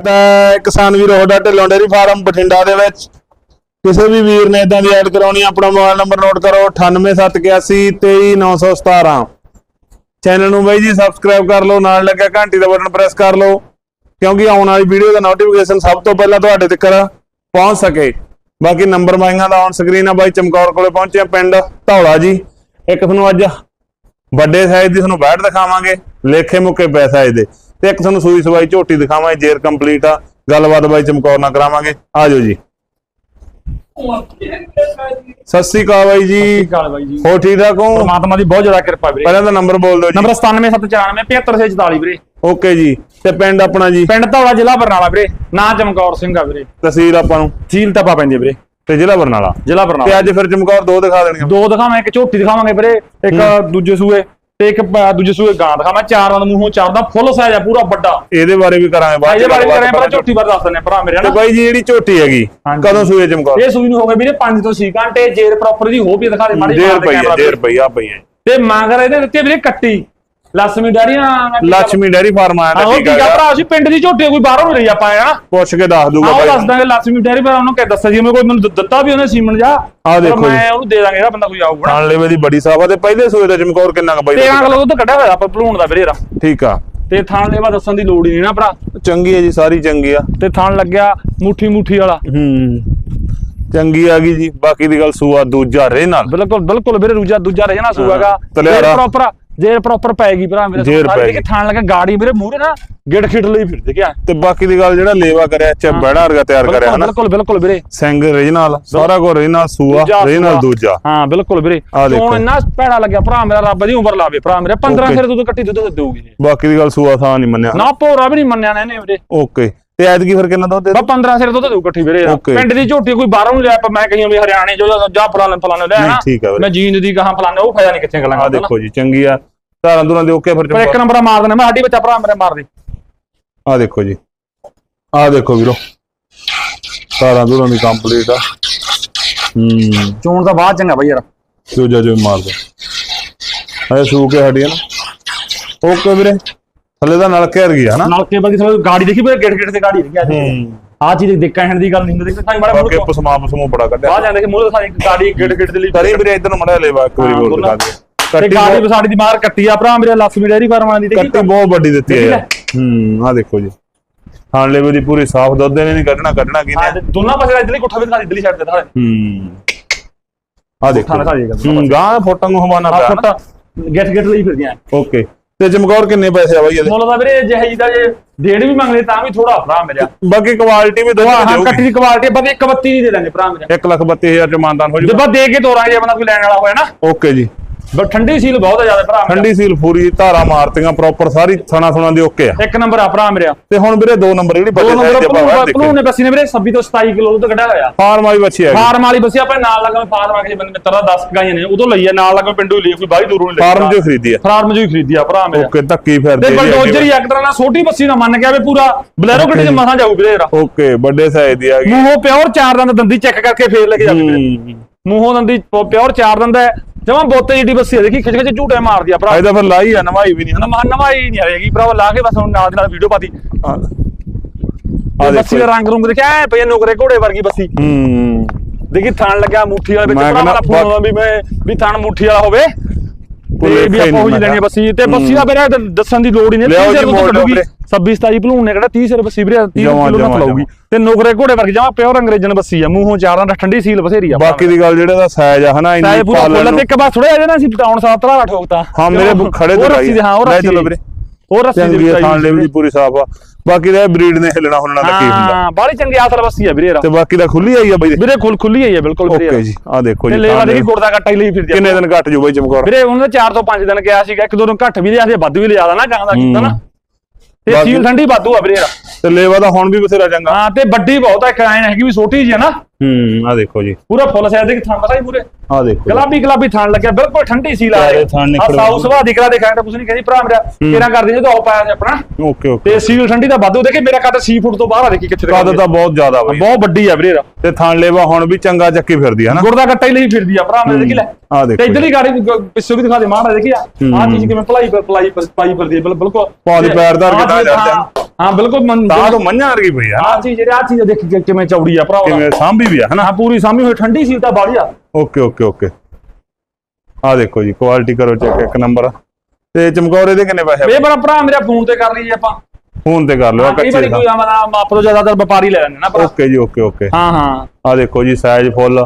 ਤਾਂ ਕਿਸਾਨ ਵੀਰ ਤੁਹਾਡਾ ਢਿੱਲੋਂ ਡੇਰੀ ਫਾਰਮ ਬਠਿੰਡਾ ਦੇ ਵਿੱਚ। ਕਿਸੇ ਵੀ ਵੀਰ ਨੇ ਇਦਾਂ ਦੀ ਐਡ ਕਰਾਉਣੀ ਆਪਣਾ ਮੋਬਾਈਲ ਨੰਬਰ ਨੋਟ ਕਰੋ 9871823917 ਚੈਨਲ ਨੂੰ ਬਾਈ ਜੀ ਸਬਸਕ੍ਰਾਈਬ ਕਰ ਲਓ, ਨਾਲ ਲੱਗਿਆ ਘੰਟੀ ਦਾ ਬਟਨ ਪ੍ਰੈਸ ਕਰ ਲਓ, ਕਿਉਂਕਿ ਆਉਣ ਵਾਲੀ ਵੀਡੀਓ ਦਾ ਨੋਟੀਫਿਕੇਸ਼ਨ ਸਭ ਤੋਂ ਪਹਿਲਾਂ ਤੁਹਾਡੇ ਤੱਕ ਪਹੁੰਚ ਸਕੇ। ਬਾਕੀ ਨੰਬਰ ਬਾਈਆਂ ਦਾ ਔਨ ਸਕਰੀਨ ਆ, ਬਾਈ ਚਮਕੌਰ ਕੋਲੇ ਪਹੁੰਚੇ ਪਿੰਡ ਧੌਲਾ ਜੀ। ਇੱਕ ਤੁਹਾਨੂੰ ਅੱਜ ਵੱਡੇ ਸਾਈਜ਼ ਦੀ ਤੁਹਾਨੂੰ ਬੈਠ ਦਿਖਾਵਾਂਗੇ, ਲੇਖੇ ਮੁੱਕੇ ਪੈ ਸਾਈਜ਼ ਦੇ। ਤੇ ਇੱਕ ਤੁਹਾਨੂੰ ਸੂਈ ਸਵਾਈ ਝੋਟੀ ਦਿਖਾਵਾਂਗੇ ਜੇਰ ਕੰਪਲੀਟ ਆ। ਗੱਲਬਾਤ ਬਾਈ ਚਮਕੌਰ ਨਾਲ ਕਰਾਵਾਂਗੇ। ਆ ਜਾਓ ਜੀ। ਸਤਿ ਸ੍ਰੀ ਅਕਾਲ ਬਾਈ ਜੀ। ਕਾਲ ਬਾਈ ਜੀ। ਹੋ ਠੀਕ ਠਾਕ ਹੋ? ਪਰਮਾਤਮਾ ਦੀ ਬਹੁਤ ਜ਼ਿਆਦਾ ਕਿਰਪਾ ਵੀਰੇ। ਪਹਿਲਾਂ ਤਾਂ ਨੰਬਰ ਬੋਲ ਦਿਓ ਜੀ। ਨੰਬਰ 97794 75644 ਵੀਰੇ। ਓਕੇ ਜੀ। ਤੇ ਪਿੰਡ ਆਪਣਾ ਜੀ? ਪਿੰਡ ਧੌਲਾ ਜ਼ਿਲ੍ਹਾ ਬਰਨਾਲਾ ਵੀਰੇ। ਨਾਂ ਚਮਕੌਰ ਸਿੰਘ ਆ ਵੀਰੇ। ਤਹਿਸੀਲ ਆਪਾਂ ਨੂੰ? ਝੀਲ ਤਪਾ ਪੈਂਦੀ ਵੀਰੇ। ਤੇ ਜ਼ਿਲ੍ਹਾ ਬਰਨਾਲਾ? ਜ਼ਿਲ੍ਹਾ ਤੇ ਬਰਨਾਲਾ ਅੱਜ ਫਿਰ ਚਮਕੌਰ ਦੋ ਦਿਖਾ ਦੇਣਗੇ ਦੋ ਦਿਖਾਵਾਂ ਇੱਕ ਝੋਟੀ ਦਿਖਾਵਾਂਗੇ ਵੀਰੇ ਇੱਕ ਦੂਜੇ ਸੂਏ। ਤੇ ਇੱਕ ਪ- ਦੂਜੇ ਸੂਏ ਗਾਂ ਦਿਖਾਵਾਂ ਚਾਰ ਦੰਦ ਮੂੰਹੋਂ ਚਾਰ ਦਾ ਫੁੱਲ ਸਾਈਜ਼ ਆ ਪੂਰਾ ਵੱਡਾ। ਇਹਦੇ ਬਾਰੇ ਵੀ ਕਰਾਂਗੇ ਬਾਅਦ ਇਹਦੇ ਬਾਰੇ ਕਰਾਂ ਪਰ। ਝੋਟੀ ਬਾਰੇ ਦੱਸ ਦਿੰਦੇ ਆ ਭਰਾ ਮੇਰੇ ਤੇ ਹਨਾ? ਬਾਈ ਜੀ ਜਿਹੜੀ ਝੋਟੀ ਹੈਗੀ ਹਾਂਜੀ। ਕਦੋਂ ਸੂਏ ਚਮਕੌਰ ਇਹ ਸੂਈ ਨੂੰ ਹੋ ਗਏ ਵੀਰੇ 5 ਤੋਂ 6 ਘੰਟੇ ਜੇਰ ਪ੍ਰੋਪਰ ਦੀ ਹੋ ਵੀ ਦਿਖਾ ਦੇ ਮਾੜੀ ਡੇਢ ਮਾਰ ਦੇ ਰੁਪਈਆ ਕੈਮਰਾ ਡੇਢ ਰੁਪਈਆ ਪਈਆ ਤੇ ਮਾਂਗਰ ਇਹਦੇ ਦਿੱਤੇ ਵੀਰੇ ਕੱਟੀ। ਲక్ష్ਮੀ ਡੈਰੀ ਨਾ ਲక్ష్ਮੀ ਡੈਰੀ ਫਾਰਮ ਆਇਆ ਤਾਂ ਆਹੋ ਠੀਕ ਆ? ਭਰਾ ਸੀ ਪਿੰਡ ਦੀ ਝੋਟੀ ਕੋਈ ਬਾਹਰੋਂ ਨਹੀਂ ਆਪਾਂ ਆਇਆ ਪੁੱਛ ਕੇ ਦੱਸ ਦੂਗਾ ਆਹੋ ਦੱਸ ਦਾਂਗੇ ਲక్ష్ਮੀ ਡੈਰੀ ਪਰ ਉਹਨੂੰ ਕਹਿ ਦੱਸਿਆ ਜੀ ਮੈਨੂੰ ਕੋਈ ਮੈਨੂੰ ਦਿੱਤਾ ਵੀ ਉਹਨੇ ਸੀਮਨ ਜਾ। ਆਹ ਦੇਖੋ ਮੈਂ ਉਹਨੂੰ ਦੇ ਦਾਂਗੇ ਜਿਹੜਾ ਬੰਦਾ ਕੋਈ ਆਊਗਾ ਨਾ। ਲੈਵੇ ਦੀ ਬੜੀ ਸਾਫ਼ ਆ ਤੇ ਪਹਿਲੇ ਸੋਏ ਦਾ ਚਮਕੌਰ ਕਿੰਨਾ ਕੁ ਤੇ ਬਾਈ ਆਹ ਲੋ ਤਾਂ ਕੱਢਿਆ ਹੋਇਆ ਆਪਾਂ ਭਲੂਣ ਦਾ ਵੀਰੇਰਾ ਠੀਕ ਆ। ਤੇ ਥਾਣ ਲੈਵਾ ਦੱਸਣ ਦੀ ਲੋੜ ਹੀ ਨਹੀਂ ਨਾ ਭਰਾ। ਚੰਗੀ ਹੈ ਜੀ ਸਾਰੀ ਚੰਗੀ ਆ। ਤੇ ਥਾਣ ਲੱਗਿਆ ਮੁੱਠੀ ਮੁੱਠੀ ਵਾਲਾ। ਚੰਗੀ ਆ ਗਈ ਜੀ ਬਾਕੀ ਦੀ ਗੱਲ ਸੂਆ ਦੂਜਾ ਰੇ ਨਾਲ। ਬਿਲਕੁਲ ਬਿਲਕੁਲ ਵੀਰੇ ਰੂਜਾ ਦੂਜਾ ਰਹਿਣਾ ਸੂਗਾਗਾ ਤਲਿਆਰਾ। ਪ੍ਰੋਪਰ ਜੇ ਪ੍ਰੋਪਰ ਪੈਗੀ ਭਰਾ ਮੇਰੇ ਜੇਰ ਸਾਰੇ ਪੈ ਗਈ। ਥਾਣ ਲੱਗਾ ਗਾੜੀ ਵੀਰੇ ਮੂਹਰੇ ਨਾ ਗਿੜ ਖਿੜ ਲਈ ਫਿਰਦੇ ਕਿਆ ਤੇ ਬਾਕੀ ਦੀ ਗੱਲ ਜਿਹੜਾ ਲੇਵਾ ਕਰਿਆ ਚ ਬੜਾ ਵਰਗਾ ਤਿਆਰ ਕਰਿਆ ਹਨਾ। ਬਿਲਕੁਲ ਬਿਲਕੁਲ ਵੀਰੇ। ਸਿੰਘ ਰੀਜਨਲ ਸਾਰਾ ਕੋ ਰੀਜਨਲ ਸੂਆ ਰੀਜਨਲ। ਦੂਜਾ। ਹਾਂ ਬਿਲਕੁਲ ਵੀਰੇ। ਹੁਣ ਇੰਨਾ ਭੈੜਾ ਲੱਗਿਆ ਭਰਾ ਮੇਰਾ ਰੱਬ ਦੀ ਉਮਰ ਲਾਵੇ ਭਰਾ ਮੇਰੇ। 15 Okay. ਸਿਰ ਦੁੱਧ ਕੱਟੀ ਦੁੱਧ ਦੇਊਗੀ ਬਾਕੀ ਦੀ ਗੱਲ ਸੂਆ ਥਾਂ ਨਹੀਂ ਮੰਨਿਆ। ਨਾ ਭੋਰਾ ਵੀ ਨਹੀਂ ਮੰਨਿਆ ਨਾ ਇਹਨੇ ਵੀਰੇ। ਓਕੇ। ਤੇ ਐਤਕੀ ਫਿਰ ਕਿੰਨਾ ਦੁੱਧ ਦੇ ਬਾ 15 ਸਿਰ ਦੁੱਧ ਦੇਊ ਇਕੱਠੀ ਵੀਰੇ. ਪਿੰਡ ਦੀ ਝੋਟੀ ਕੋਈ ਬਾਹਰੋਂ ਲਿਆ ਪਰ ਮੈਂ ਕਹੀਆਂ ਵੀ ਹਰਿਆਣੇ ਜੋ ਜਾਂ ਫਲਾਣੇ ਫਲਾਣੇ ਲਿਆ ਨਾ। ਮੈਂ ਜੀਂਦ ਦੀ ਕਹਾਂ ਫਲਾਣੇ ਉਹ ਫਾਇਦਾ ਨਹੀਂ ਕਿੱਥੇ ਗੱਲਾਂ ਆ ਕਰਦਾ। ਦੇਖੋ ਜੀ ਚੰਗੀ ਆ। ਧਾਰਾਂ ਦੂਰਾਂ ਦੇ ਓਕੇ ਫਿਰ ਪਰ ਇੱਕ ਨੰਬਰ ਮਾਰ ਦੇਣਾ ਮੈਂ ਸਾਡੀ ਬੱਚਾ ਭਰਾ ਮੇਰੇ ਮਾਰ ਦੇ। ਆ ਦੇਖੋ ਜੀ। ਆ ਦੇਖੋ ਵੀਰੋ। ਧਾਰਾਂ ਦੂਰਾਂ ਦੀ ਕੰਪਲੀਟ ਆ। ਹੂੰ। ਚੋਣ ਤਾਂ ਬਾਅਦ ਚੰਗਾ ਬਈ ਯਾਰ। ਜੋ ਜਾ ਜੋ ਮਾਰ ਦੋ ਐ ਸੂ ਕੇ ਹਟੀ ਆ ਨਾ। ਓਕੇ ਵੀਰੇ। ਥੱਲੇ ਦਾ ਨਲ ਘੇਰ ਗਿਆ ਹਨਾ ਨਲਕੇ ਬੰਦੀ ਥੋੜੀ ਗਾੜੀ ਦੇਖੀ ਬਈ ਗੇਟ ਗੇਟ ਤੇ ਗਾੜੀ ਦੇਖੀ ਅੱਜ ਹੂੰ। ਆ ਚੀਜ਼ ਦੇਖਾਂ ਹਣ ਦੀ ਗੱਲ ਨਹੀਂ ਦੇਖੀ ਸਾਈ ਮਾੜਾ ਬਾਕੀ ਮੂੰਹ ਪਸਮਾ ਪਸਮੋ ਬੜਾ ਕੱਢਿਆ। ਬਾਹਰ ਜਾਂਦੇ ਕਿ ਮੂੰਹ ਸਾਈ ਗਾੜੀ ਗੇਟ ਗੇਟ ਦੇ ਲਈ ਕਰੀ ਵੀਰੇ ਇਧਰ ਨੂੰ ਮੜਾ ਲੈਵਾ ਇੱਕ ਵਾਰੀ ਹੋਰ। ਦਿਖਾ ਦੇ ਤੇ ਕੱਟੀ ਗਾੜੀ ਬਹੁਤ- ਵੀ ਸਾਡੀ ਦੀ ਮਾਰ ਕੱਟੀ ਆ। ਭਰਾ ਮੇਰੇ ਲక్ష్ਮੀ ਡੈਰੀ ਫਾਰਮਾਂ ਦੀ ਦੇਖੀ ਕੱਟੀ ਬਹੁਤ ਵੱਡੀ ਦਿੱਤੀ ਹੈ। ਯਾਰ। ਹੂੰ ਆ ਦੇਖੋ ਜੀ। ਖਾਣ ਲੈਵੇ ਦੀ ਪੂਰੀ ਸਾਫ਼ ਦੁੱਧ ਨੇ ਨਹੀਂ ਕੱਢਣਾ ਕੱਢਣਾ ਕੀ ਹਾਂ, ਦੋਨਾਂ ਪਾਸੇ ਇਧਰਲੀ ਕੋਠਾ ਵੀ ਦਿਖਾ ਇਧਰਲੀ ਸਾਈਡ ਤੇ ਦਿਖਾ ਹੂੰ। ਆ ਦੇਖੋ ਹੂੰ ਗਾਂ ਫੋਟਾਂ ਨੂੰ ਹਵਾਨਾ ਆ ਪਿਆ ਫੋਟਾ ਗੇਟ ਗੇਟ ਲਈ ਫਿਰਦੀਆਂ। ਓਕੇ। ਤੇ ਚਮਕੌਰ ਕਿੰਨੇ ਪੈਸੇ ਆ ਬਾਈ ਇਹਦੇ? ਮੁੱਲ ਦਾ ਵੀਰੇ ਜਿਹੇ ਜੀ ਦਾ ਜੇ ਡੇਢ ਵੀ ਮੰਗਲੇ ਤਾਂ ਵੀ ਥੋੜਾ ਭਰਾ ਮੇਰਾ ਬਾਕੀ ਕੁਆਲਿਟੀ ਵੀ ਹਾਂ ਹਾਂ ਕੱਟੀ ਦੀ ਕੁਆਲਿਟੀ ਬਸ 132 ਨਹੀਂ ਦੇ ਦਾਂਗੇ ਭਰਾ ਮੇਰਾ। 1 ਲੱਖ 32000 ਚ ਮਾਨਦਾਨ ਹੋ ਜੇ ਜੂਗਾ ਬਸ ਦੇ ਕੇ ਤੋਰਾਂਗੇ ਜੇ ਬੰਦਾ ਕੋਈ ਲੈਣ ਵਾਲਾ ਹੋਇਆ ਨਾ। ਓਕੇ ਜੀ। ਬਸ ਠੰਡੀ ਸੀਲ ਬਹੁਤ ਜ਼ਿਆਦਾ ਭਰਾ ਮੇਰਾ। ਠੰਡੀ ਸੀਲ ਪੂਰੀ ਧਾਰਾ ਮਾਰਤੀਆਂ ਪ੍ਰੋਪਰ ਸਾਰੀ ਥਣਾ ਥਣਾ ਦੇ ਓਕੇ ਆ। ਇੱਕ ਨੰਬਰ ਆ ਭਰਾ ਮੇਰਾ। ਤੇ ਹੁਣ ਵੀਰੇ ਦੋ ਨੰਬਰ ਜਿਹੜੀ ਦੋ ਵੱਡੇ ਨੰਬਰ ਭਲੂ ਭਲੂ ਨੇ ਬੱਸੀ ਨੇ ਵੀਰੇ 26 ਤੋਂ 27 ਕਿਲੋ ਦੁੱਧ ਕੱਢਿਆ ਹੋਇਆ। ਫਾਰਮ ਵਾਲੀ ਬੱਚੀ ਹੈ ਫਾਰਮ ਵਾਲੀ ਬੱਸੀ ਆਪਣੇ ਨਾਲ ਲੱਗਾ ਫਾਰਮ ਆ ਕੇ ਬੰਦੇ ਮਿੱਤਰ ਦਾ 10 ਗਾਈਆਂ ਨੇ ਉਦੋਂ ਲਈ ਆ ਨਾਲ ਲੱਗਾ ਪਿੰਡੂ ਹੀ ਲਈ ਕੋਈ ਬਾਹਲੀ ਦੂਰੋਂ ਨਹੀਂ ਲਈ। ਫਾਰਮ ਜੋ ਖਰੀਦੀ ਆ। ਫਾਰਮ ਜੋ ਹੀ ਖਰੀਦੀ ਆ ਭਰਾ ਮੇਰਾ। ਓਕੇ ਧੱਕੀ ਫਿਰਦੇ ਤੇ ਬਲਡੋਜ਼ਰ ਹੀ ਇੱਕ ਤਰ੍ਹਾਂ ਨਾਲ ਛੋਟੀ ਬੱਸੀ ਨਾ ਮੰਨ ਗਿਆ ਵੀ ਪੂਰਾ ਬਲੈਰੋ ਗੱਡੀ ਚ ਮਸਾਂ ਜਾਊ ਵੀਰੇ ਯਾਰ ਓਕੇ ਵੱਡੇ ਸਾਈਜ਼ ਦੀ ਆ ਗਈ। ਮੂੰਹੋਂ ਪਿਓਰ ਚਾਰ ਦੰਦ ਦੰਦੀ ਚੈੱਕ ਕਰਕੇ ਫੇਰ ਲੈ ਕੇ ਜਾਵੇ ਵੀਰੇ। ਮੂੰਹੋਂ ਦੰਦੀ ਪਿਓਰ ਚਾਰ ਦੰਦ ਹੈ ਜਮਾਂ ਬੋਤੇ ਜਿੱਡੀ ਬੱਸੀ ਆ ਦੇਖੀ ਖਿੱਚ ਖਿੱਚ ਝੂਟੇ ਮਾਰਦੀ ਆ ਭਰਾ। ਇਹਦਾ ਫਿਰ ਲਾਈ ਆ ਨਵਾਈ ਵੀ ਨਹੀਂ ਹਨਾ। ਨਵਾਂ ਨਵਾਂ ਹੀ ਨਹੀਂ ਆਏਗੀ ਭਰਾ ਲਾ ਕੇ ਬਸ ਹੁਣ ਨਾਲ ਦੀ ਨਾਲ ਵੀਡੀਓ ਪਾਤੀ। ਆ ਤੇ ਬੱਸੀ ਦਾ ਰੰਗ ਰੁੰਗ ਦੇਖਿਆ ਐ ਪਈ ਨੁਕਰੇ ਘੋੜੇ ਵਰਗੀ ਬੱਸੀ। ਹੂੰ। ਦੇਖੀ ਥਣ ਲੱਗਿਆ ਮੁੱਠੀ ਵਾਲੇ ਵਿੱਚ ਭਰਾ ਮੇਰਾ ਫੋਨ ਆਉਂਦਾ ਵੀ ਮੈਂ ਵੀ ਥਣ ਮੁੱਠੀ ਵਾਲਾ ਹੋਵੇ। ਤੇ ਵੀ ਹੀ ਆਪਾਂ ਉਹ ਲੈਣੀ ਆ। ਬੱਸੀ ਤੇ ਬੱਸੀ ਦਾ ਵੀਰੇ ਦੱਸਣ ਦੀ ਲੋੜ ਹੀ ਨਹੀਂ ਲਿਆਓ 30 ਜੀ ਸਿਰ ਤੋਂ ਲਓ ਕੱਢੂਗੀ। 26 27 ਭਲੂਣ ਨੇ ਕਿਹੜਾ 30 ਸਿਰ ਬੱਸੀ ਵੀਰੇ 30 ਜਮਾਂ, ਕਿਲੋ ਨੱਥ ਲਾਊਗੀ ਤੇ ਨੁਕਰੇ ਘੋੜੇ ਵਰਗੀ ਜਮਾ ਪਿਓਰ ਅੰਗਰੇਜ਼ਨ ਬੱਸੀ ਆ ਮੂੰਹੋਂ ਚਾਰਾਂ ਦਾ ਠੰਡੀ ਸੀਲ ਬਥੇਰੀ ਆ। ਬਾਕੀ ਦੀ ਗੱਲ ਜਿਹੜਾ ਦਾ ਸਾਈਜ਼ ਆ ਹਨਾ ਤਾਂ ਇੰਨੀ ਪਾਲਣ ਨੂੰ ਤੇ ਇੱਕ ਵਾਰ ਥੋੜਾ ਜਿਹਾ ਨਾ ਅਸੀਂ ਬਤਾਉਣ ਸਾਥ ਤਰਾ ਠੋਕਤਾ ਹਾਂ, ਮੇਰੇ? ਖੜੇ ਤੇ ਦੇ ਹਾਂ ਉਹ ਰੱਸੀ ਚਲੋ। ਵੀਰੇ। ਉਹ ਰੱਸੀ ਦੇ ਵਿੱਚ ਆ ਖਾਣ ਲਈ ਵੀ ਪੂਰੀ ਸਾਫ਼ ਆ। ਬਾਕੀ ਦਾ ਬਰੀਡ ਨੇ ਹਿਲਣਾ ਹੁਲਣਾ ਤਾਂ ਕੀ ਹੁੰਦਾ। ਹਾਂ ਬਾਲੀ ਚੰਗੀ ਆਸਰ ਬੱਸੀ ਆ ਵੀਰੇ ਤੇ ਬਾਕੀ ਦਾ ਖੁੱਲੀ ਆਈ ਆ ਬਾਈ ਵੀਰੇ ਖੁੱਲ ਖੁੱਲੀ ਆਈ ਹੈ ਬਿਲਕੁਲ ਵੀਰੇ। ਓਕੇ। ਜੀ ਆ ਦੇਖੋ ਤੇ ਜੀ ਲੈਵਾ ਖਾਣ ਦੇ ਲਈ। ਗੁਰਦਾ ਕੱਟਾ ਹੀ ਲਈ ਫਿਰਦੀ ਆ। ਕਿੰਨੇ ਦਿਨ ਘੱਟ ਜੂ ਬਾਈ ਚਮਕੌਰ? ਵੀਰੇ ਉਹਨਾਂ ਦੇ 4 ਤੋਂ 5 ਦਿਨ ਗਿਆ ਸੀਗਾ ਇੱਕ ਦੋ ਦਿਨ ਘੱਟ ਵੀ ਲਿਆ ਸੀ ਵੱਧ ਵੀ ਲਿਆ ਦਾ ਨਾ ਗਾਂ ਦਾ ਕੀਤਾ ਨਾ। ਤੇ ਸੀਲ ਠੰਡੀ ਵਾਧੂ ਆ ਵੀਰੇ। ਤੇ ਲੇਵਾ ਦਾ ਹੁਣ ਵੀ ਬਥੇਰਾ ਚੰਗਾ। ਹਾਂ ਤੇ ਵੱਡੀ ਬਹੁਤ ਆ ਇੱਕ ਐਂ ਹੈਗੀ ਵੀ ਛੋਟੀ ਜੀ ਹੈ ਨਾ। ਹੂੰ ਆ ਦੇਖੋ ਜੀ। ਪੂਰਾ ਫੁੱਲ ਸਾਈਜ਼ ਦੇ ਥਾਂ ਪਤਾ ਹੀ ਪੂਰੇ। ਆ ਦੇਖੋ। ਗੁਲਾਬੀ ਗੁਲਾਬੀ ਥਾਂ ਲੱਗਿਆ ਬਿਲਕੁਲ ਠੰਡੀ ਸੀਲ ਆ ਥਣ ਨਿਕਲ ਸਾਊ ਸੁਭਾ ਦੀ ਕਰਾ ਦੇਖਿਆ ਤਾਂ ਕੁਝ ਨਹੀਂ ਕਹਿੰਦੀ ਭਰਾ ਮੇਰਾ ਕਿਹੜਾ ਕਰਦੇ ਜਦੋਂ ਉਹ ਪਾਇਆ ਸੀ ਆਪਣਾ? Okay okay. ਤੇ ਸੀਲ ਠੰਡੀ ਦਾ ਵਾਧੂ ਦੇਖੇ ਮੇਰਾ ਕੱਟ ਸੀ ਫੁੱਟ ਤੋਂ ਬਾਹਰ ਆ ਦੇਖੀ ਕਿੱਥੇ ਕਦ ਤਾਂ ਬਹੁਤ ਜ਼ਿਆਦਾ ਬਾਈ। ਬਹੁਤ ਵੱਡੀ ਆ ਵੀਰੇ। ਤੇ ਥਾਣ ਲੇਵਾ ਹੁਣ ਵੀ ਚੰਗਾ ਚੱਕੀ ਫਿਰਦੀ ਹੈ ਨਾ ਗੁਰਦਾ ਕੱਟਾ ਹੀ ਲਈ ਫਿਰਦੀ ਆ ਭਰਾ ਮੇਰੇ ਦੇਖੀ ਲੈ। ਆ ਦੇਖੋ ਤੇ ਇਧਰਲੀ ਗਾੜੀ ਪਿੱਛੋਂ ਵੀ ਦਿਖਾ ਦੇ ਮਾੜਾ ਦੇਖੀ ਆ। ਆਹ ਚੀਜ਼ ਕਿਵੇਂ ਭਲਾਈ ਪਾਈ ਪਾਈ ਫਿਰਦੀ ਬਿਲਕੁਲ। ਪਾ ਦੀ ਤੇ ਪੈਰ ਤਾਂ ਚੀਜ਼, ਜਾਂਦੇ ਹਾਂ, ਬਿਲਕੁਲ ਮਨ- ਤਾਂ ਤੋਂ ਮੰਝਾਂ ਵਰਗੀ ਪਈ ਆ ਆਹ ਚੀਜ਼ ਜਿਹੜੇ ਆ ਚੀਜ਼ ਦੇਖ ਕੇ ਕਿਵੇਂ ਚੌੜੀ ਆ ਭਰਾ ਕਿਵੇਂ ਸਾਂਭੀ ਵੀ ਆ ਹਨਾ? ਹਾਂ ਪੂਰੀ ਸਾਮੀ ਹੋਈ ਠੰਡੀ ਸੀ ਤਾਂ ਬਾੜੀ ਆ। Okay okay okay. ਆ ਦੇਖੋ ਜੀ ਕੁਆਲਿਟੀ ਕਰੋ ਚੈੱਕ ਇੱਕ ਨੰਬਰ ਤੇ ਚਮਕੌਰੇ ਦੇ ਕਿੰਨੇ ਪੈਸੇ ਇਹ ਬੜਾ ਭਰਾ ਮੇਰੇ ਫੋਨ ਤੇ ਕਰ ਲਈਏ ਆਪਾਂ। ਫੋਨ ਤੇ ਕਰ ਲਿਓ ਆ ਕੱਚੇ ਕੋਈ ਆਮਦਾ ਮਾਪ ਤੋਂ ਜ਼ਿਆਦਾਤਰ ਵਪਾਰੀ ਲੈ ਲੈਂਦੇ ਨਾ ਓਕੇ ਜੀ ਓਕੇ ਓਕੇ। ਹਾਂ ਹਾਂ। ਆ ਦੇਖੋ ਜੀ ਸਾਈਜ਼ ਫੁੱਲ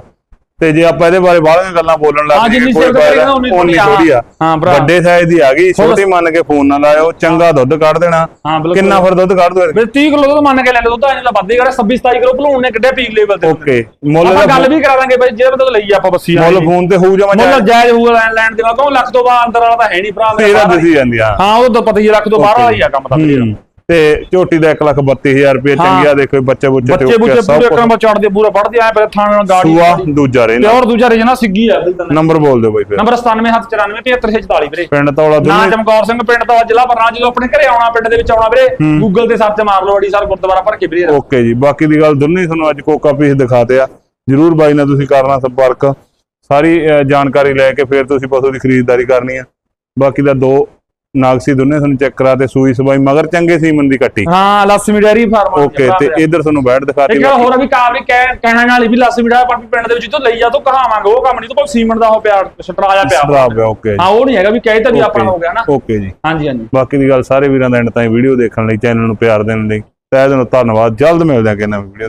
ਤੇ ਜੇ ਆਪਾਂ ਇਹਦੇ ਬਾਰੇ ਬਾਹਲੀਆਂ ਗੱਲਾਂ ਬੋਲਣ ਲੱਗ ਜਿੰਨੀ ਕੋਈ ਨਾ ਉਨੀ ਥੋੜੀ ਆ। ਹਾਂ ਭਰਾ। ਵੱਡੇ ਸਾਈਜ਼ ਦੀ ਆ ਗਈ ਛੋਟੀ ਮੰਨ ਕੇ ਫੋਨ ਨਾ ਲਾਇਓ ਚੰਗਾ ਦੁੱਧ ਕੱਢ ਦੇਣਾ। ਕਿੰਨਾ ਫਿਰ ਦੁੱਧ ਕੱਢ ਦੋ ਵੀ 30 ਕਿਲੋ ਦੁੱਧ ਮੰਨ ਕੇ ਲੈ ਲੈ ਦੁੱਧ ਦਾ ਵੱਧੇ ਕਰ 26 27 ਕਿਲੋ ਭਲੂਣ ਨੇ ਕਿੱਡੇ ਪੀਕ ਲੈਵਲ ਤੇ ਓਕੇ ਮੁੱਲ ਆਪਾਂ ਗੱਲ ਵੀ ਕਰਾ ਦਾਂਗੇ ਬਈ ਜਿਹੜੇ ਤੋਂ ਲਈ ਆਪਾਂ ਬੱਸੀ ਮੁੱਲ ਫੋਨ ਤੇ ਹੋਊ ਜਮਾ ਮੁੱਲ ਜਾਇਜ਼? ਹੋਊਗਾ ਲੈਣ ਲੈਣ ਦੇ ਕਿਉਂ ਲੱਖ ਤੋਂ ਬਾਅਦ ਅੰਦਰ ਵਾਲਾ ਤਾਂ ਹੈ ਨਹੀਂ ਭਰਾ ਮੇਰਾ ਦਿਸੀ ਜਾਂਦੀ ਆ। ਹਾਂ ਉਹ ਤਾਂ ਪਤਾ ਹੀ ਲੱਖ ਤੋਂ ਬਾਹਰ ਵਾਲਾ ਹੀ ਆ ਕੰਮ ਤਾਂ ਹੂੰ। ਤੇ ਝੋਟੀ ਦਾ 1,32,000 ਰੁਪਏ ਚੰਗਿਆ ਦੇਖੋ ਬੱਚੇ ਬੁੱਚੇ ਤੇ ਬੱਚੇ ਬੁੱਚੇ ਪੂਰੇ ਕੁਛ। ਕੰਮ ਚੜਦੇ ਪੂਰਾ ਵੜਦੇ ਆਏ ਪਰ ਥਾਣ ਨਾਲ ਗਾੜੀ। ਸੂਆ ਦੂਜਾ ਰਹਿੰਦਾ ਪਿਓਰ ਦੂਜਾ ਰੇਜਨਾ ਸਿੱਗੀ ਆ ਨੰਬਰ ਬੋਲ ਦਿਓ ਬਾਈ ਫਿਰ। ਨੰਬਰ 9794 ਵੀਰੇ। ਪਿੰਡ ਤੌਲਾ ਨਾ ਚਮਕੌਰ ਸਿੰਘ ਪਿੰਡ ਤੋਂ ਜ਼ਿਲ੍ਹਾ ਬਰਨਾ ਜਦੋਂ ਆਪਣੇ ਘਰੇ ਆਉਣਾ ਪਿੰਡ ਦੇ ਵਿੱਚ ਆਉਣਾ ਵੀਰੇ ਗੂਗਲ ਤੇ ਸਰਚ ਮਾਰ ਲਓ ਅੜੀ ਸਰ ਗੁਰਦੁਆਰਾ ਭਰ ਕੇ ਵੀਰੇ। ਓਕੇ ਜੀ ਬਾਕੀ ਦੀ ਗੱਲ ਦੋਨੇ ਤੁਹਾਨੂੰ ਅੱਜ ਕੋਕਾ ਪੀਸ ਦਿਖਾਤੇ ਆ। ਜਰੂਰ ਬਾਈ ਨਾਲ ਤੁਸੀਂ ਕਰਨਾ ਸੰਪਰਕ। ਸਾਰੀ ਜਾਣਕਾਰੀ ਲੈ ਕੇ ਫਿਰ ਤੁਸੀਂ ਪਸ਼ੂ ਦੀ ਖਰੀਦਦਾਰੀ ਕਰਨੀ ਆ। ਬਾਕੀ ਦਾ ਦੋ ਨਾਗਸੀ ਦੋਨੇ ਤੁਹਾਨੂੰ ਚੈੱਕ ਕਰਾ ਤੇ ਸੂਈ ਸਬਾਈ ਮਗਰ ਚੰਗੇ ਸੀਮਨ ਦੀ ਕੱਟੀ। ਹਾਂ ਲక్ష్ਮੀ ਡੈਰੀ ਫਾਰਮ ਓਕੇ ਤੇ ਇਧਰ ਤੁਹਾਨੂੰ ਬੈਠ ਦਿਖਾਤੀ ਇੱਕ ਹੋਰ ਵੀ ਕਾਵਲੀ ਕਹਿਣਾ ਨਾਲ ਵੀ ਲక్ష్ਮੀ ਡੈਰੀ ਪਰ ਪਿੰਡ ਦੇ ਵਿੱਚ ਤੋਂ ਲਈ ਜਾ ਤੋਂ ਕਹਾਵਾਂਗੇ ਉਹ ਕੰਮ ਨਹੀਂ ਤੋਂ ਕੋਈ ਸੀਮਨ ਦਾ ਉਹ ਪਿਆਰ ਛਟਰਾ ਜਾ ਪਿਆ। ਛਟਰਾ ਪਿਆ ਓਕੇ ਹਾਂ ਉਹ ਨਹੀਂ ਹੈਗਾ ਵੀ ਕਹਿ ਤਾਂ ਵੀ ਆਪਾਂ ਹੋ ਗਿਆ ਨਾ। ਓਕੇ ਜੀ। ਹਾਂਜੀ ਹਾਂਜੀ। ਬਾਕੀ ਦੀ ਗੱਲ ਸਾਰੇ ਵੀਰਾਂ ਦਾ ਐਂਡ ਤਾਈਂ ਵੀਡੀਓ ਦੇਖਣ ਲਈ ਚੈਨਲ ਨੂੰ ਪਿਆਰ ਦੇਣ ਲਈ। ਤਹਿ ਧੰਨਵਾਦ ਜਲਦ ਮਿਲਦੇ ਆ ਕਿ ਨਵੀਂ ਵੀਡੀਓ